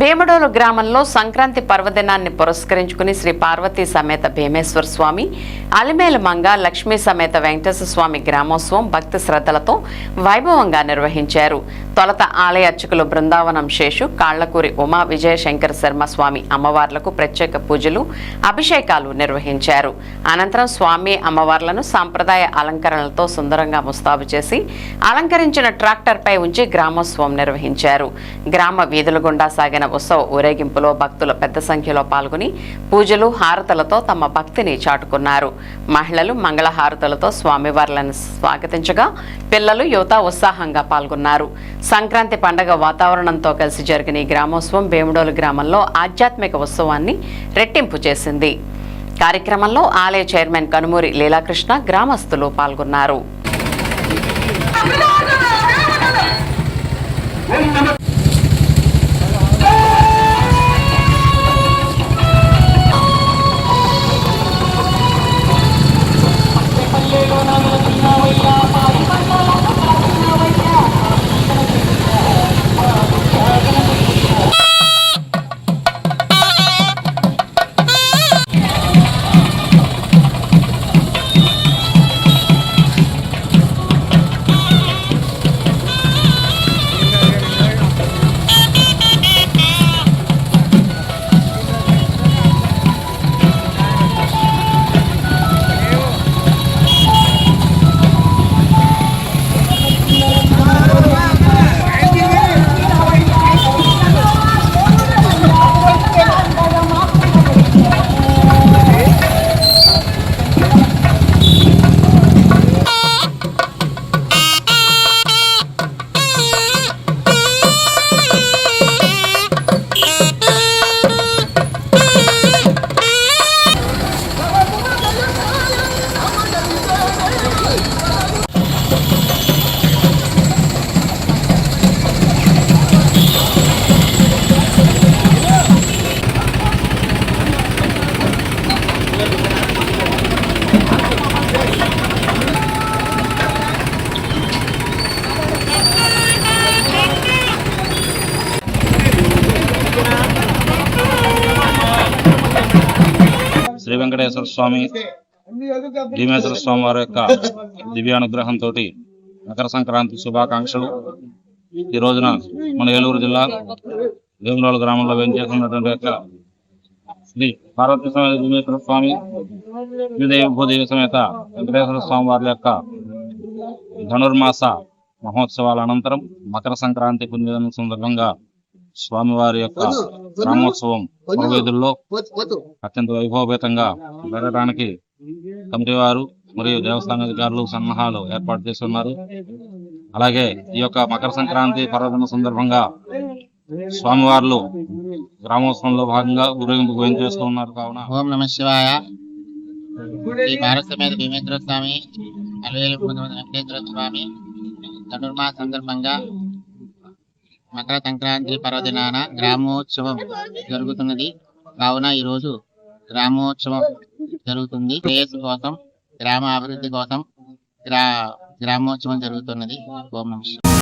భీమడోలు గ్రామంలో సంక్రాంతి పర్వదినాన్ని పురస్కరించుకుని శ్రీ పార్వతీ సమేత భీమేశ్వర స్వామి అలిమేల మంగ లక్ష్మీ సమేత వెంకటేశ్వర స్వామి గ్రామోత్సవం భక్తి శ్రద్ధలతో వైభవంగా నిర్వహించారు. తొలత ఆలయ అర్చకులు బృందావనం శేషు కాళ్ళకూరి ఉమా విజయశంకర శర్మ స్వామి అమ్మవార్లకు ప్రత్యేక పూజలు అభిషేకాలు నిర్వహించారు. అనంతరం స్వామి అమ్మవార్లను సాంప్రదాయ అలంకరణలతో సుందరంగా ముస్తాబు చేసి అలంకరించిన ట్రాక్టర్పై ఉంచి గ్రామోత్సవం నిర్వహించారు. గ్రామ వీధుల గుండా సాగిన ఉత్సవ ఊరేగింపులో భక్తులు పెద్ద సంఖ్యలో పాల్గొని పూజలు హారతలతో తమ భక్తిని చాటుకున్నారు. మహిళలు మంగళ హారతలతో స్వామివార్లను స్వాగతించగా పిల్లలు యువత ఉత్సాహంగా పాల్గొన్నారు. సంక్రాంతి పండగ వాతావరణంతో కలిసి జరిగిన ఈ గ్రామోత్సవం భీముడోలు గ్రామంలో ఆధ్యాత్మిక ఉత్సవాన్ని రెట్టింపు చేసింది. కార్యక్రమంలో ఆలయ చైర్మన్ కనుమూరి లీలాకృష్ణ గ్రామస్తులు పాల్గొన్నారు. శ్రీ వెంకటేశ్వర స్వామి భీమేశ్వర స్వామి వారి యొక్క దివ్యానుగ్రహంతో మకర సంక్రాంతి శుభాకాంక్షలు. ఈ రోజున మన ఏలూరు జిల్లా వేమురాలు గ్రామంలో వెంచేస్తున్నటువంటి యొక్క శ్రీ పార్వతీ సమేత భీమేశ్వర స్వామి శ్రీదేవి భూదేవి సమేత వెంకటేశ్వర స్వామి వారి యొక్క ధనుర్మాస మహోత్సవాల అనంతరం మకర సంక్రాంతి పుణ్యదినం సందర్భంగా స్వామివారి యొక్క గ్రామోత్సవం పురవీధుల్లో అత్యంత వైభవపేతంగా జరగడానికి కమిటీ వారు మరియు దేవస్థాన అధికారులు సన్నాహాలు ఏర్పాటు చేస్తున్నారు. అలాగే ఈ యొక్క మకర సంక్రాంతి పర్వదిన సందర్భంగా స్వామివార్లు గ్రామోత్సవంలో భాగంగా ఊరేగింపు ఏం చేస్తూ ఉన్నారు. కావున ఓం నమ శివాయ. శ్రీ భారత మీద భీమేశ్వర స్వామి అలవేలు వెంకటేశ్వర స్వామి ధనుర్మాస సందర్భంగా మకర సంక్రాంతి పర్వదినాన గ్రామోత్సవం జరుగుతున్నది. కావున ఈరోజు గ్రామోత్సవం జరుగుతుంది. శ్రేయస్సు కోసం గ్రామ అభివృద్ధి కోసం గ్రా గ్రామోత్సవం జరుగుతున్నది. ఓం నమస్కారం